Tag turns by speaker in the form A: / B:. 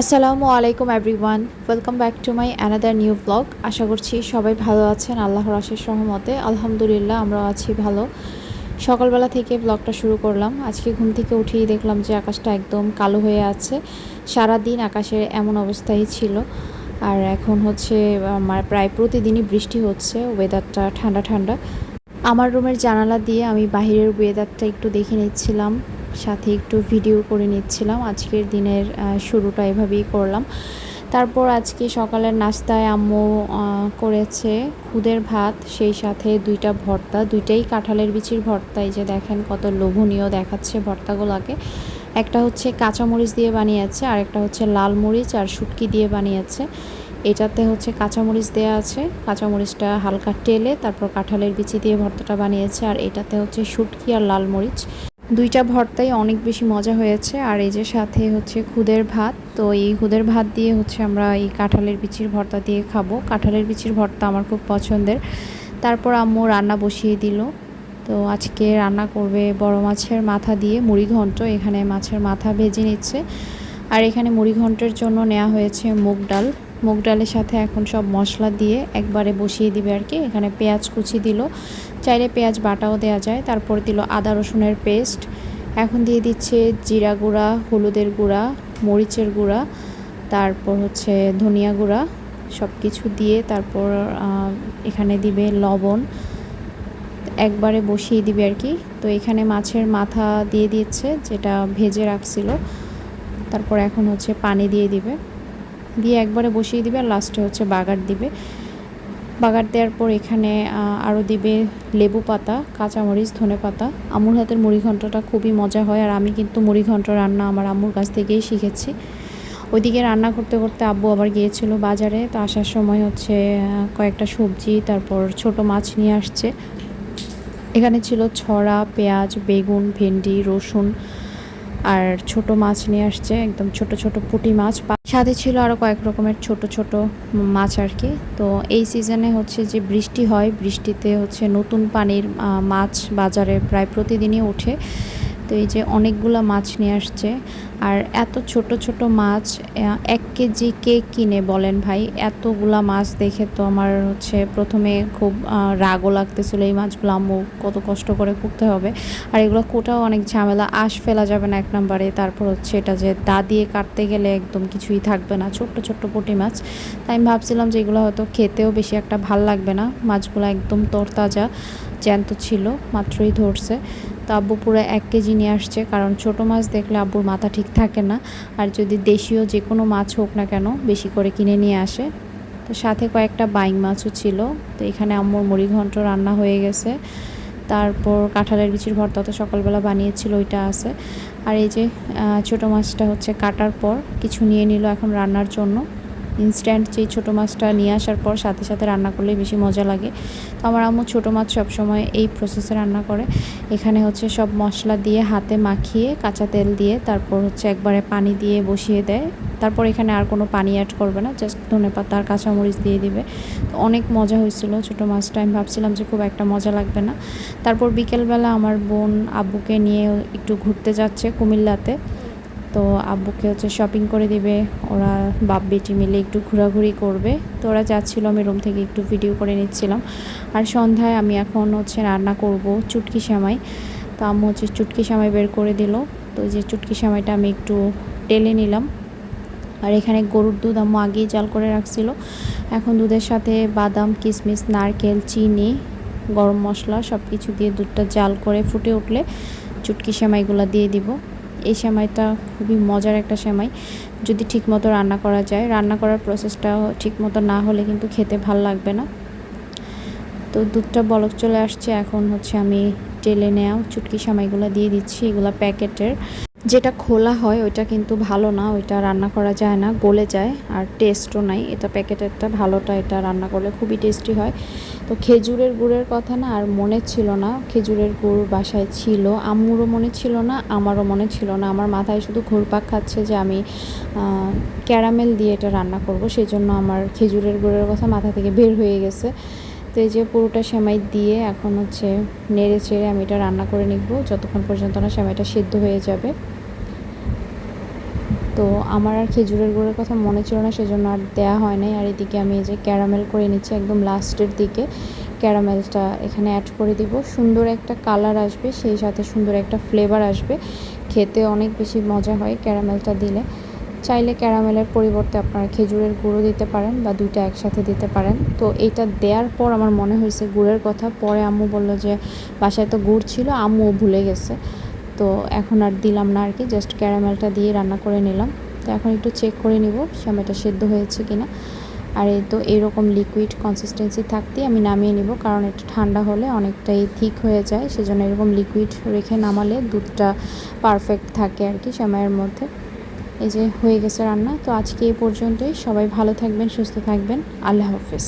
A: আসসালামু আলাইকুম everyone welcome back to my another new blog আশা করছি সবাই ভালো আছেন। আল্লাহর আশের সহমতে আলহামদুলিল্লাহ, আমরাও আছি ভালো। সকালবেলা থেকে ব্লগটা শুরু করলাম। আজকে ঘুম থেকে উঠেই দেখলাম যে আকাশটা একদম কালো হয়ে আছে। সারা দিন আকাশের এমন অবস্থাই ছিল। আর এখন হচ্ছে, আমার প্রায় প্রতিদিনই বৃষ্টি হচ্ছে। ওয়েদারটা ঠান্ডা ঠান্ডা। আমার রুমের জানালা দিয়ে আমি বাহিরের ওয়েদারটা একটু দেখে নিচ্ছিলাম। সাথে একটু ভিডিও করে নিচ্ছিলাম। আজকের দিনের শুরুটা এভাবেই করলাম। তারপর আজকে সকালের নাস্তায় আম্মু করেছে খুদের ভাত, সেই সাথে দুইটা ভর্তা, দুইটাই কাঁঠালের বিচির ভর্তা। এই যে দেখেন কত লোভনীয় দেখাচ্ছে ভর্তাগুলোকে। একটা হচ্ছে কাঁচামরিচ দিয়ে বানিয়েছে আর একটা হচ্ছে লাল মরিচ আর শুটকি দিয়ে বানিয়েছে। এটাতে হচ্ছে কাঁচামরিচ দেওয়া আছে। কাঁচামরিচটা হালকা টেলে তারপর কাঁঠালের বিচি দিয়ে ভর্তাটা বানিয়েছে, আর এটাতে হচ্ছে শুটকি আর লাল মরিচ। দুইটা ভর্তাই অনেক বেশি মজা হয়েছে। আর এই যে সাথে হচ্ছে খুদের ভাত, তো এই খুদের ভাত দিয়ে হচ্ছে আমরা এই কাঁঠালের বিচির ভর্তা দিয়ে খাব। কাঁঠালের বিচির ভর্তা আমার খুব পছন্দের। তারপর আম্মু রান্না বসিয়ে দিল। তো আজকে রান্না করবে বড় মাছের মাথা দিয়ে মুড়ি ঘন্ট, এখানে মাছের মাথা ভেজে নিচ্ছে। আর এখানে মুড়ি ঘন্টের জন্য নেওয়া হয়েছে মুগ ডাল। মুগ ডালের সাথে এখন সব মশলা দিয়ে একবারে বসিয়ে দিবে আর কি। এখানে পেঁয়াজ কুচি দিল। চাইলে পেঁয়াজ বাটাও দেওয়া যায়। তারপর দিল আদা রসুনের পেস্ট। এখন দিয়ে দিচ্ছে জিরা গুঁড়া, হলুদের গুঁড়া, মরিচের গুঁড়া, তারপর হচ্ছে ধনিয়া গুঁড়া সব কিছু দিয়ে তারপর এখানে দিবে লবণ। একবারে বসিয়ে দিবে আর কি। তো এখানে মাছের মাথা দিয়ে দিচ্ছে, যেটা ভেজে রাখছিল। তারপর এখন হচ্ছে পানি দিয়ে দিবে। দিয়ে একবারে বসিয়ে দিবে আর লাস্টে হচ্ছে বাগার দিবে। বাগার দেওয়ার পর এখানে আরও দিবে লেবু পাতা, কাঁচামরিচ, ধনে পাতা। আম্মুর হাতের মুড়ি ঘন্টটা খুবই মজা হয় আর আমি কিন্তু মুড়ি ঘন্ট রান্না আমার আম্মুর কাছ থেকেই শিখেছি। ওইদিকে রান্না করতে করতে আব্বু আবার গিয়েছিল বাজারে, তো আসার সময় হচ্ছে কয়েকটা সবজি, তারপর ছোট মাছ নিয়ে আসছে। এখানে ছিল ছড়া, পেঁয়াজ, বেগুন, ভেন্ডি, রসুন। আর ছোট মাছ নিয়ে আসছে, একদম ছোট ছোট পুটি মাছ। সাথে ছিল আরও কয়েক রকমের ছোট ছোট মাছ আর কি। তো এই সিজনে হচ্ছে যে বৃষ্টি হয়, বৃষ্টিতে হচ্ছে নতুন পানির মাছ বাজারে প্রায় প্রতিদিনই ওঠে। তো এই যে অনেকগুলা মাছ নিয়ে আসছে। আর এত ছোট ছোট মাছ এক কেজি কে কিনে বলেন ভাই? এতগুলা মাছ দেখে তো আমার হচ্ছে প্রথমে খুব রাগও লাগতেছিল এই মাছগুলো, আম্মু কত কষ্ট করে করতে হবে। আর এগুলো কোটাও অনেক ঝামেলা, আঁশ ফেলা যাবে না এক নম্বরে। তারপর হচ্ছে এটা যে দা দিয়ে কাটতে গেলে একদম কিছুই থাকবে না, ছোট্ট ছোট্ট পুঁটি মাছ। তাই আমি ভাবছিলাম যে এগুলো হয়তো খেতেও বেশি একটা ভালো লাগবে না। মাছগুলো একদম তরতাজা, জ্যান্ত ছিল, মাত্রই ধরছে। তো আব্বু পুরো এক কেজি নিয়ে আসছে, কারণ ছোট মাছ দেখলে আব্বুর মাথা ঠিক থাকে না। আর যদি দেশীয় যে কোনো মাছ হোক না কেন, বেশি করে কিনে নিয়ে আসে। তো সাথে কয়েকটা বাইং মাছও ছিল। তো এখানে আম্মুর মুড়ি ঘন্ট রান্না হয়ে গেছে। তারপর কাঁঠালের বিচির ভর্তা তো সকালবেলা বানিয়েছিল, ওইটা আছে। আর এই যে ছোটো মাছটা হচ্ছে কাটার পর কিছু নিয়ে নিল এখন রান্নার জন্য। ইনস্ট্যান্ট যেই ছোটো মাছটা নিয়ে আসার পর সাথে সাথে রান্না করলে বেশি মজা লাগে। তো আমার আম্মু ছোটো মাছ সবসময় এই প্রসেসে রান্না করে। এখানে হচ্ছে সব মশলা দিয়ে হাতে মাখিয়ে কাঁচা তেল দিয়ে তারপর হচ্ছে একবারে পানি দিয়ে বসিয়ে দেয়। তারপর এখানে আর কোনো পানি অ্যাড করবে না জাস্ট ধনে পাতা আর কাঁচামরিচ দিয়ে দিবে। তো অনেক মজা হয়েছিল ছোটো মাছটা। আমি ভাবছিলাম যে খুব একটা মজা লাগবে না। তারপর বিকেলবেলা আমার বোন আব্বুকে নিয়ে একটু ঘুরতে যাচ্ছে কুমিল্লাতে। তো আব্বুকে হচ্ছে শপিং করে দিবে। ওরা বাপ বেটি মিলে একটু ঘোরাঘুরি করবে। তো ওরা যাচ্ছিল, আমি রুম থেকে একটু ভিডিও করে নিচ্ছিলাম। আর সন্ধ্যায় আমি এখন হচ্ছে রান্না করব চুটকি সেমাই। তো আম্মু হচ্ছে চুটকি সেমাই বের করে দিল। তো যে চুটকি সেমাইটা আমি একটু টেলে নিলাম। আর এখানে গরুর দুধ আম্মু আগেই জাল করে রাখছিল। এখন দুধের সাথে বাদাম কিশমিশ নারকেল, চিনি, গরম মশলা সব কিছু দিয়ে দুধটা জাল করে ফুটে উঠলে চুটকি সেমাইগুলো দিয়ে দিব। এই সেমাইটা খুবই মজার একটা সেমাই। যদি ঠিকমতো রান্না করা যায়, রান্না করার প্রসেসটা ঠিকমতো না হলে কিন্তু খেতে ভালো লাগবে না। তো দুধটা বলক চলে আসছে, এখন হচ্ছে আমি টেলে নেওয়া চুটকি সেমাইগুলো দিয়ে দিচ্ছি, এগুলো প্যাকেটের। যেটা খোলা হয়, ওইটা কিন্তু ভালো না, ওইটা রান্না করা যায় না, গলে যায়, আর টেস্টও নাই। এটা প্যাকেটেরটা ভালোটা, এটা রান্না করলে খুবই টেস্টি হয়। তো খেজুরের গুড়ের কথা না, আর মনে ছিল না, খেজুরের গুড় বাসায় ছিল, আম্মুরও মনে ছিল না, আমারও মনে ছিল না। আমার মাথায় শুধু ঘুরপাক খাচ্ছে যে আমি ক্যারামেল দিয়ে এটা রান্না করব সেই জন্য আমার খেজুরের গুড়ের কথা মাথা থেকে বের হয়ে গেছে। তো এই যে পুরোটা সেমাই দিয়ে এখন হচ্ছে নেড়ে চেড়ে আমি এটা রান্না করে নিব, যতক্ষণ পর্যন্ত না সেমাইটা সিদ্ধ হয়ে যাবে। তো আমার আর খেজুরের গুড়ের কথা মনে ছিল না, সেজন্য আর দেওয়া হয় নাই। আর এদিকে আমি এই যে ক্যারামেল করে নিচ্ছি একদম লাস্টের দিকে। ক্যারামেলটা এখানে অ্যাড করে দিব। সুন্দর একটা কালার আসবে, সেই সাথে সুন্দর একটা ফ্লেভার আসবে। খেতে অনেক বেশি মজা হয় ক্যারামেলটা দিলে। চাইলে ক্যারামেলের পরিবর্তে আপনারা খেজুরের গুঁড়ো দিতে পারেন বা দুইটা একসাথে দিতে পারেন। তো এটা দেওয়ার পর আমার মনে হয়েছে গুড়ের কথা। পরে আম্মু বলল যে, বাসায় তো গুড় ছিল, আম্মুও ভুলে গেছে। তো এখন আর দিলাম না আর কি জাস্ট ক্যারামেলটা দিয়ে রান্না করে নিলাম। তো এখন একটু চেক করে নিব সময়টা সেদ্ধ হয়েছে কিনা। আর এই তো এরকম লিকুইড কনসিস্টেন্সি থাকতেই আমি নামিয়ে নিব, কারণ এটা ঠান্ডা হলে অনেকটাই থিক হয়ে যায়, সেজন্য এরকম লিকুইড রেখে নামালে দুধটা পারফেক্ট থাকে আর কি সময়ের মধ্যে। এই যে হয়ে গেছে রান্না, তো আজকে এই পর্যন্তই। সবাই ভালো থাকবেন, সুস্থ থাকবেন। আল্লাহ হাফেজ।